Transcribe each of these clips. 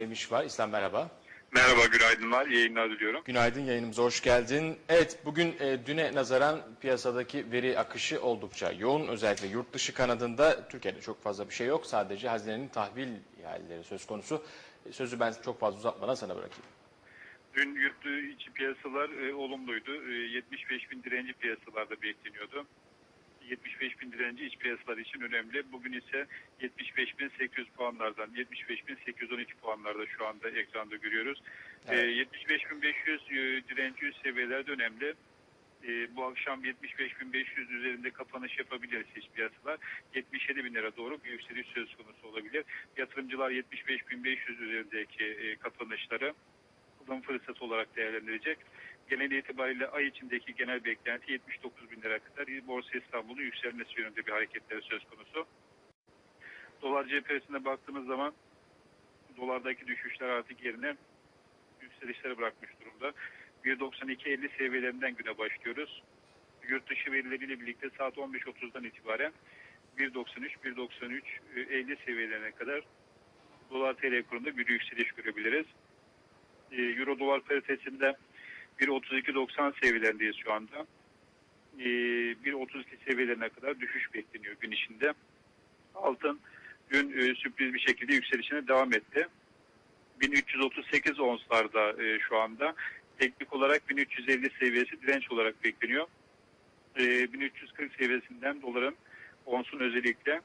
Demiş var. İslam merhaba. Merhaba, günaydınlar. Yayınlar diliyorum. Günaydın yayınımıza hoş geldin. Evet bugün e, düne nazaran piyasadaki veri akışı oldukça yoğun. Özellikle yurt dışı kanadında Türkiye'de çok fazla bir şey yok. Sadece hazinenin tahvil ihaleleri söz konusu. E, sözü ben çok fazla uzatmadan sana bırakayım. Dün yurt içi piyasalar e, olumluydu. E, 75 bin direnci piyasalarda bekleniyordu. 75 bin direnci iç piyasalar için önemli. Bugün ise 75 bin 800 puanlardan 75 bin 812 puanlarda şu anda ekranda görüyoruz. Evet. E, 75 bin 500 e, direnci üst seviyelerde önemli. E, bu akşam 75.500 üzerinde kapanış yapabiliriz iç piyasalar. 77 bin lira doğru bir yükseliş söz konusu olabilir. Yatırımcılar 75.500 üzerindeki e, kapanışları kullanım fırsatı olarak değerlendirecek. Genel itibariyle ay içindeki genel beklenti 79 bin lira kadar Borsa İstanbul'un yükselmesi yönünde bir hareketleri söz konusu. Dolar cephesine baktığımız zaman dolardaki düşüşler artık yerine yükselişlere bırakmış durumda. 1.92.50 seviyelerinden güne başlıyoruz. Yurt dışı verileriyle birlikte saat 15.30'dan itibaren 1.93, 1.93, 50 seviyelerine kadar dolar TL kurunda bir yükseliş görebiliriz. Ee, Euro dolar paritesinde 1.32.90 seviyelerindeyiz şu anda. Ee, 1.32 seviyelerine kadar düşüş bekleniyor gün içinde. Altın dün e, sürpriz bir şekilde yükselişine devam etti. 1338 onslarda e, şu anda. Teknik olarak 1350 seviyesi direnç olarak bekleniyor. E, 1340 seviyesinden doların onsun özellikle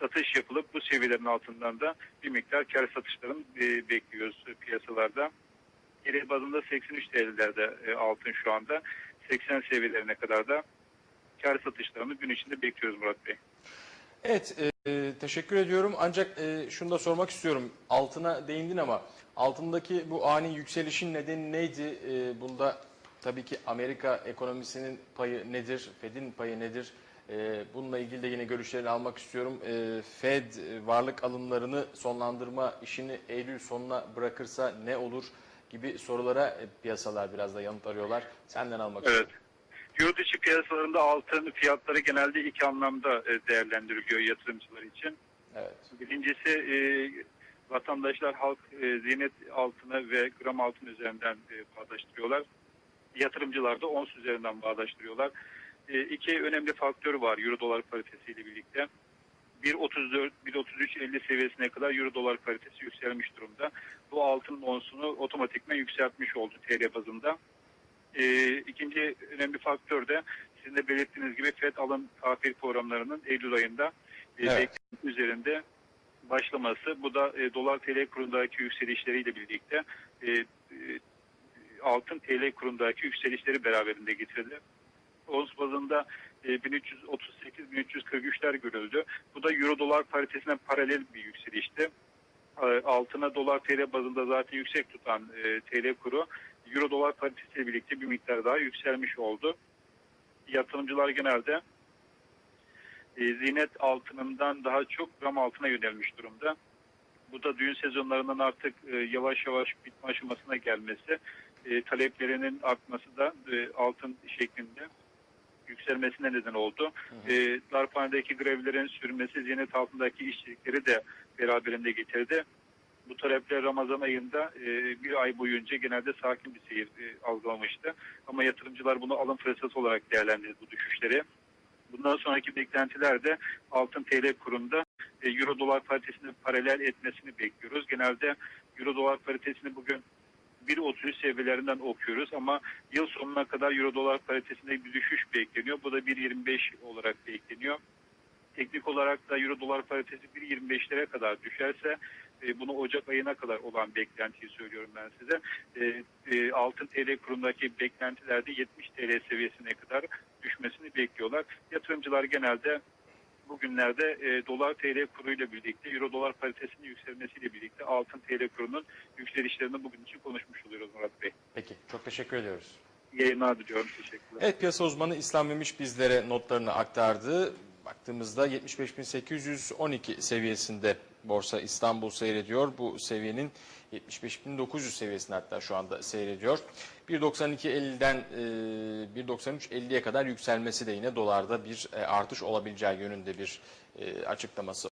satış yapılıp bu seviyelerin altından da bir miktar kar satışlarını e, bekliyoruz e, piyasalarda. Geri bazında 83 TL'lerde e, altın şu anda. 80 seviyelerine kadar da kar satışlarını gün içinde bekliyoruz Murat Bey. Evet e, teşekkür ediyorum ancak e, şunu da sormak istiyorum. Altına değindin ama altındaki bu ani yükselişin nedeni neydi? E, bunda tabii ki Amerika ekonomisinin payı nedir? Fed'in payı nedir? E, bununla ilgili de yine görüşlerini almak istiyorum. E, Fed varlık alımlarını sonlandırma işini Eylül sonuna bırakırsa ne olur gibi sorulara e, piyasalar biraz da yanıt arıyorlar. Senden almak Evet. istiyorum. Yurt içi piyasalarında altın fiyatları genelde iki anlamda e, değerlendiriliyor yatırımcılar için. Evet. Birincisi e, vatandaşlar halk e, ziynet altını ve gram altın üzerinden e, bağdaştırıyorlar. Yatırımcılar da ons üzerinden bağdaştırıyorlar. E, iki önemli faktör var euro dolar paritesiyle birlikte. 1.34, 1.33.50 seviyesine kadar euro dolar paritesi yükselmiş durumda. Bu altın onsunu otomatikman yükseltmiş oldu TL bazında. E, ikinci önemli faktör de sizin de belirttiğiniz gibi FED alım tahvil programlarının Eylül ayında e, Evet. üzerinde başlaması. Bu da e, dolar TL kurundaki yükselişleriyle birlikte e, e, altın TL kurundaki yükselişleri beraberinde getirdi. Ons bazında e, 1338-1343'ler görüldü. Bu da euro dolar paritesine paralel bir yükselişti. E, Altına dolar TL bazında zaten yüksek tutan e, TL kuru euro dolar paritesiyle birlikte bir miktar daha yükselmiş oldu. Yatırımcılar genelde e, zinet altınından daha çok gram altına yönelmiş durumda. Bu da düğün sezonlarından artık e, yavaş yavaş bitme aşamasına gelmesi, e, taleplerinin artması da e, altın şeklinde yükselmesine neden oldu. E, Darphane'deki grevlerin sürmesi zinet altındaki işçilikleri de beraberinde getirdi. Bu talepler Ramazan ayında e, bir ay boyunca genelde sakin bir seyir e, algılamıştı. Ama yatırımcılar bunu alım fırsatı olarak değerlendirdi bu düşüşleri. Bundan sonraki beklentiler de altın TL kurunda e, euro dolar paritesini paralel etmesini bekliyoruz. Genelde euro dolar paritesini bugün 1.33 seviyelerinden okuyoruz ama yıl sonuna kadar euro dolar paritesinde bir düşüş bekleniyor. Bu da 1.25 olarak bekleniyor. Teknik olarak da euro dolar paritesi 1.25'lere kadar düşerse e, bunu Ocak ayına kadar olan beklentiyi söylüyorum ben size. E, e, altın TL kurundaki beklentilerde 70 TL seviyesine kadar düşmesini bekliyorlar. Yatırımcılar genelde bugünlerde e, dolar TL kuruyla birlikte euro dolar paritesinin yükselmesiyle birlikte altın TL kurunun yükselişlerini bugün için konuşmuş oluyoruz Murat Bey. Peki çok teşekkür ediyoruz. İyi yayınlar diliyorum. Teşekkürler. Evet piyasa uzmanı İslam Memiş bizlere notlarını aktardı. Baktığımızda 75.812 seviyesinde borsa İstanbul seyrediyor. Bu seviyenin 75.900 seviyesinde hatta şu anda seyrediyor. 1.92.50'den e, 1.93.50'ye kadar yükselmesi de yine dolarda bir e, artış olabileceği yönünde bir e, açıklaması